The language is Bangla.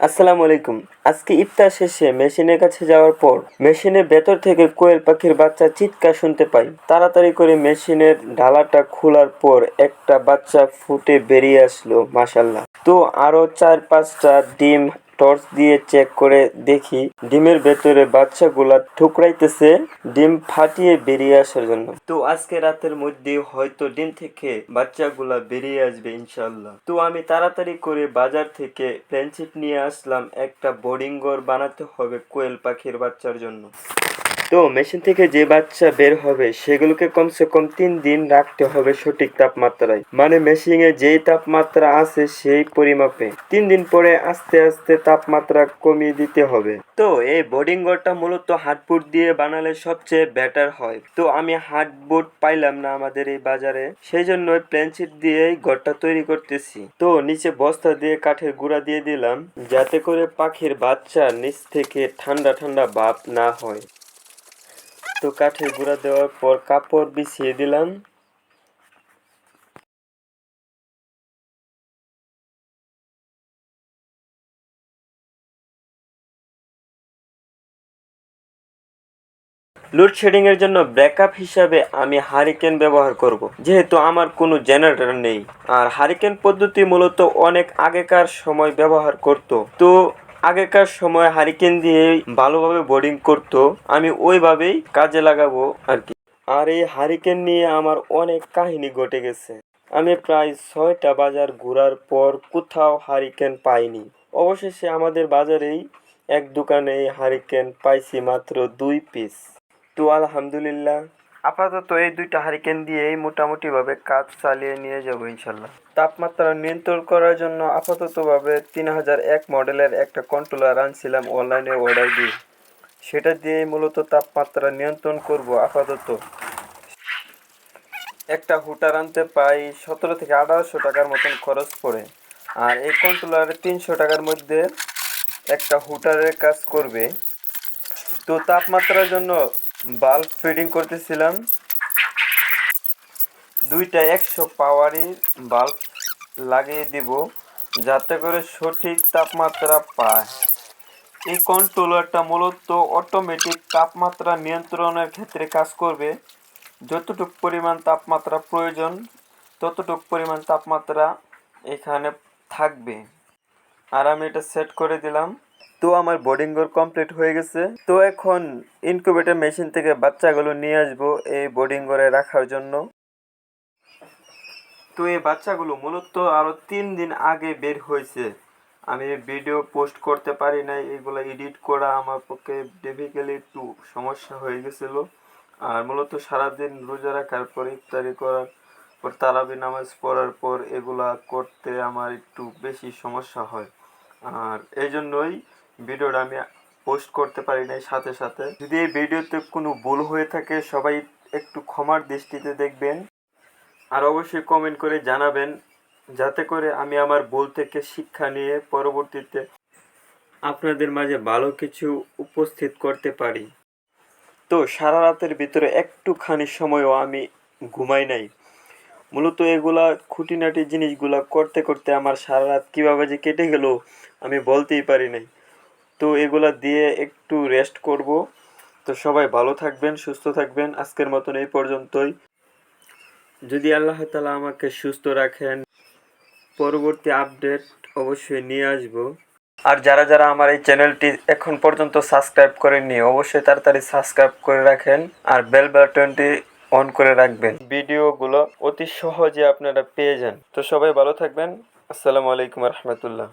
আসসালামু আলাইকুম। আজকে ইফতার শেষে মেশিনের কাছে যাওয়ার পর মেশিনের ভেতর থেকে কোয়েল পাখির বাচ্চা চিৎকার শুনতে পাই। তাড়াতাড়ি করে মেশিনের ঢালাটা খোলার পর একটা বাচ্চা ফুটে বেরিয়ে আসলো মাসাল্লাহ তো আরও চার পাঁচটা ডিম টর্চ দিয়ে চেক করে দেখি ডিমের ভেতরে বাচ্চাগুলা ঠুকরাইতেছে, ডিম ফাটিয়ে বেরিয়ে আসার জন্য। তো আজকে রাতের মধ্যে হয়তো ডিম থেকে বাচ্চাগুলা বেরিয়ে আসবে ইনশাল্লাহ তো আমি তাড়াতাড়ি করে বাজার থেকে প্লেনচিট নিয়ে আসলাম, একটা বোর্ডিং ঘর বানাতে হবে কোয়েল পাখির বাচ্চার জন্য। তো মেশিন থেকে যে বাচ্চা বের হবে, সেগুলোকে কমসে কম তিন দিন রাখতে হবে সঠিক তাপমাত্রায়। মানে মেশিনে যেই তাপমাত্রা আছে, সেই পরিমাপে। তিন দিন পরে আস্তে আস্তে তাপমাত্রা কমিয়ে দিতে হবে। তো এই বোর্ডিং ঘরটা মূলত হার্ডবোর্ড দিয়ে বানালে সবচেয়ে বেটার হয়। তো আমি হার্ডবোর্ড পাইলাম না আমাদের এই বাজারে। সেই জন্য প্ল্যানশিট দিয়েই ঘরটা তৈরি করতেছি। তো নিচে বস্তা দিয়ে কাঠের গুঁড়া দিয়ে দিলাম, যাতে করে পাখির বাচ্চা নিচ থেকে ঠান্ডা ঠান্ডা ভাব না হয়। তো কাঠের গুঁড়া দেওয়ার পর কাপড় বিছিয়ে দিলাম। লোডশেডিং এর জন্য ব্যাকআপ হিসাবে আমি হারিকেন ব্যবহার করব। যেহেতু আমার কোনো জেনারেটর নেই। আর হারিকেন পদ্ধতি মূলত অনেক আগেকার সময় ব্যবহার করত। তো আগেকার সময় হারিকেন দিয়ে ভালোভাবে বোর্ডিং করত, আমি ওইভাবেই কাজে লাগাবো আর কি। আর এই হারিকেন নিয়ে আমার অনেক কাহিনী ঘটে গেছে। আমি প্রায় ছয়টা বাজার ঘোরার পর কোথাও হারিকেন পাইনি। অবশেষে আমাদের বাজারেই এক দোকানে হারিকেন পাইছি মাত্র দুই পিস তো আলহামদুলিল্লাহ আপাতত এই দুইটা হারিকেন দিয়েই মোটামুটিভাবে কাজ চালিয়ে নিয়ে যাব ইনশাল্লাহ। তাপমাত্রা নিয়ন্ত্রণ করার জন্য আপাতত ভাবে তিন হাজার এক মডেলের একটা কন্ট্রোলার আনছিলাম অনলাইনে অর্ডার দিয়ে। সেটা দিয়ে মূলত তাপমাত্রা নিয়ন্ত্রণ করব আপাতত। একটা হুটার আনতে পাই সতেরো থেকে আঠারোশো টাকার মতন খরচ পড়ে। আর এই কন্ট্রোলারে তিনশো টাকার মধ্যে একটা হুটারের কাজ করবে। তো তাপমাত্রার জন্য বাল্ব ফিডিং করতেছিলাম। দুইটা একশো পাওয়ারি বাল্ব লাগিয়ে দিব, যাতে করে সঠিক তাপমাত্রা পায়। এই কন্ট্রোলারটা মূলত অটোমেটিক তাপমাত্রা নিয়ন্ত্রণের ক্ষেত্রে কাজ করবে। যতটুক পরিমাণ তাপমাত্রা প্রয়োজন, ততটুক পরিমাণ তাপমাত্রা এখানে থাকবে। আর আমি এটা সেট করে দিলাম। তো আমার বোর্ডিং ঘর কমপ্লিট হয়ে গেছে। তো এখন ইনকিউবেটর মেশিন থেকে বাচ্চাগুলো নিয়ে আসব এই বোর্ডিং ঘরে রাখার জন্য। তো এই বাচ্চাগুলো মূলত আরও তিন দিন আগে বের হয়েছে। আমি ভিডিও পোস্ট করতে পারি নাই, এগুলো এডিট করা আমার পক্ষে ডিফিকালি একটু সমস্যা হয়ে গেছিল। আর মূলত সারাদিন রোজা রাখার পর, ইফতারি করার পর, তারাবি নামাজ পড়ার পর এগুলা করতে আমার একটু বেশি সমস্যা হয়। আর এই জন্যই ভিডিওটা আমি পোস্ট করতে পারি নাই সাথে সাথে। যদি এই ভিডিওতে কোনো ভুল হয়ে থাকে, সবাই একটু ক্ষমার দৃষ্টিতে দেখবেন। আর অবশ্যই কমেন্ট করে জানাবেন, যাতে করে আমি আমার ভুল থেকে শিক্ষা নিয়ে পরবর্তীতে আপনাদের মাঝে ভালো কিছু উপস্থিত করতে পারি। তো সারা রাতের ভিতরে একটুখানি সময়ও আমি ঘুমাই নাই। মূলত এগুলা খুঁটিনাটি জিনিসগুলা করতে করতে আমার সারা রাত কীভাবে যে কেটে গেল, আমি বলতেই পারি নাই। তো এগুলা দিয়ে একটু রেস্ট করব। তো সবাই ভালো থাকবেন, সুস্থ থাকবেন। আজকের মতন এই পর্যন্তই। যদি আল্লাহ তালা আমাকে সুস্থ রাখেন, পরবর্তী আপডেট অবশ্যই নিয়ে আসব। আর যারা যারা আমার এই চ্যানেলটি এখন পর্যন্ত সাবস্ক্রাইব করেননি, অবশ্যই তাড়াতাড়ি সাবস্ক্রাইব করে রাখেন। আর বেল বাটনটি অন করে রাখবেন। ভিডিওগুলো অতি সহজে আপনারা পেয়ে যান। তো সবাই ভালো থাকবেন। আসসালামু আলাইকুম রহমতুল্লাহ।